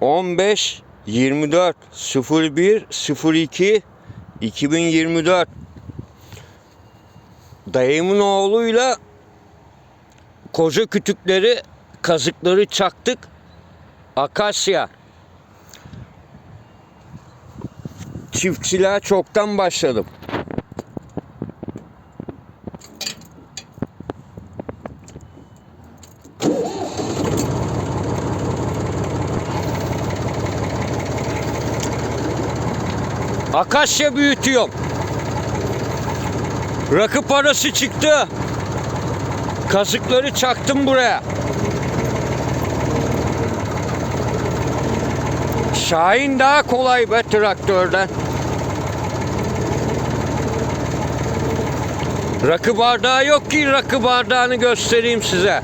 15 24 01 02 2024 Dayımın oğluyla koca kütükleri kazıkları çaktık. Akasya. Çiftçiliğe çoktan başladım. Akasya büyütüyorum. Rakı parası çıktı. Kazıkları çaktım buraya. Şahin daha kolay be traktörden. Rakı bardağı yok ki rakı bardağını göstereyim size.